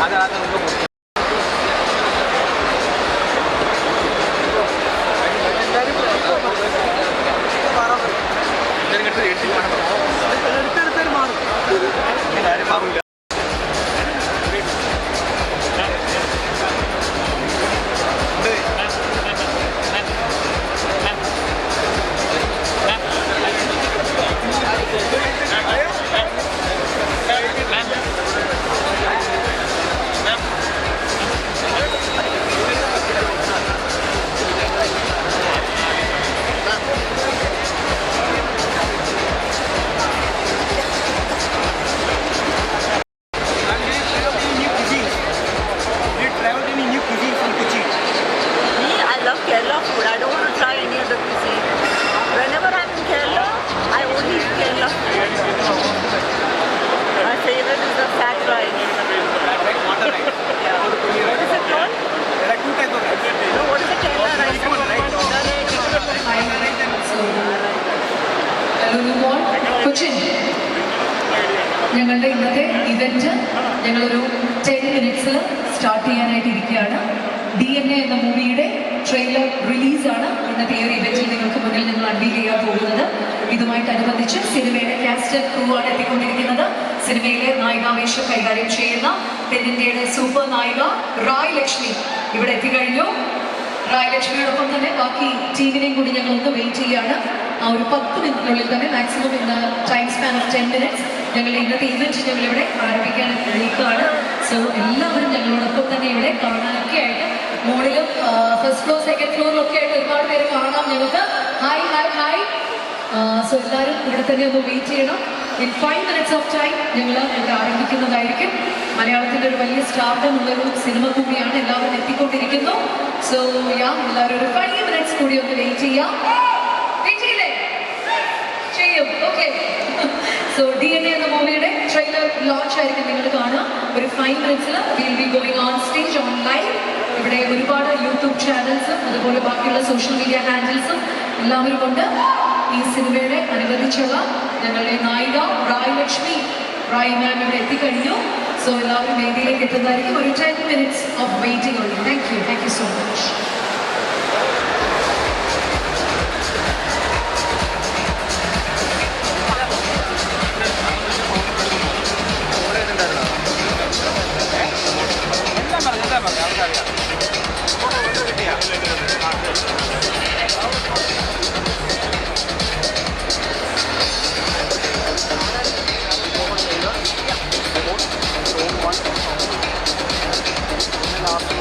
Me, Cochin ഞങ്ങളുടെ ഇന്നത്തെ event ഞങ്ങളൊരു ടെൻ മിനിറ്റ്സിൽ സ്റ്റാർട്ട് ചെയ്യാനായിട്ട് ഇരിക്കുകയാണ്. ഡി എൻ എ എന്ന മൂവിയുടെ ട്രെയിലർ റിലീസാണ് ഇന്നത്തെ ഈ ഒരു ഇവന്റിൽ നിങ്ങൾക്ക് മുന്നിൽ ഞങ്ങൾ അൺവീൽ ചെയ്യാൻ പോകുന്നത്. ഇതുമായിട്ടനുബന്ധിച്ച് സിനിമയുടെ കാസ്റ്റ് ക്രൂ ആണ് എത്തിക്കൊണ്ടിരിക്കുന്നത്. സിനിമയിലെ നായികാവേശം കൈകാര്യം ചെയ്യുന്ന തെന്നിന്ത്യയുടെ സൂപ്പർ നായിക റായ് ലക്ഷ്മി ഇവിടെ എത്തിക്കഴിഞ്ഞു. റായ് ലക്ഷ്മിയോടൊപ്പം തന്നെ ബാക്കി ടീമിനെയും കൂടി ഞങ്ങൾക്ക് വെയിറ്റ് ചെയ്യാണ്. ആ ഒരു പത്ത് മിനിറ്റിനുള്ളിൽ തന്നെ മാക്സിമം ഇന്ന് time span of ten minutes ഞങ്ങളുടെ ഇന്നത്തെ ഇവന്റ് ഞങ്ങളിവിടെ ആരംഭിക്കാൻ നിൽക്കുകയാണ് സോ എല്ലാവരും ഞങ്ങളോടൊപ്പം തന്നെ ഇവിടെ കാണാനൊക്കെ ആയിട്ട് മുകളിലും ഫസ്റ്റ് ഫ്ലോർ സെക്കൻഡ് ഫ്ലോറിലൊക്കെ ആയിട്ട് ഒരുപാട് പേര് കാണാം ഞങ്ങൾക്ക്. ഹായ് ഹായ് ഹായ് സോ എല്ലാവരും ഇവിടെ തന്നെ ഒന്ന് വെയിറ്റ് ചെയ്യണം. In five minutes of time ഞങ്ങൾ ഇത് ആരംഭിക്കുന്നതായിരിക്കും. മലയാളത്തിന്റെ ഒരു വലിയ സ്റ്റാർഡം ഉള്ളൊരു സിനിമ കൂടിയാണ് എല്ലാവരും എത്തിക്കൊണ്ടിരിക്കുന്നു. സോ യാ എല്ലാവരും ഒരു ഫൈവ് മിനിറ്റ്സ് കൂടി ഒന്ന് വെയിറ്റ് ചെയ്യാം. സോ ഡി എൻ എ എന്ന മൂവിയുടെ ട്രെയിലർ ലോഞ്ച് ആയിരിക്കും നിങ്ങൾ കാണുക. ഒരു five മിനിറ്റ്സിൽ will be going on stage on live ഇവിടെ ഒരുപാട് യൂട്യൂബ് ചാനൽസും അതുപോലെ ബാക്കിയുള്ള സോഷ്യൽ മീഡിയ ഹാൻഡിൽസും എല്ലാവരും കൊണ്ട് ഈ സിനിമയുടെ അനുബന്ധിച്ചുള്ള ഞങ്ങളുടെ നായിക റായ് ലക്ഷ്മി റായ് മാം ഇവിടെ എത്തിക്കഴിഞ്ഞു. സോ എല്ലാവരും വേദിയിലേക്ക് എത്തുന്നതായിരിക്കും. ഒരു ടെൻ മിനിറ്റ്സ് ഓഫ് വെയിറ്റിംഗ് ഉണ്ട് thank you thank you so much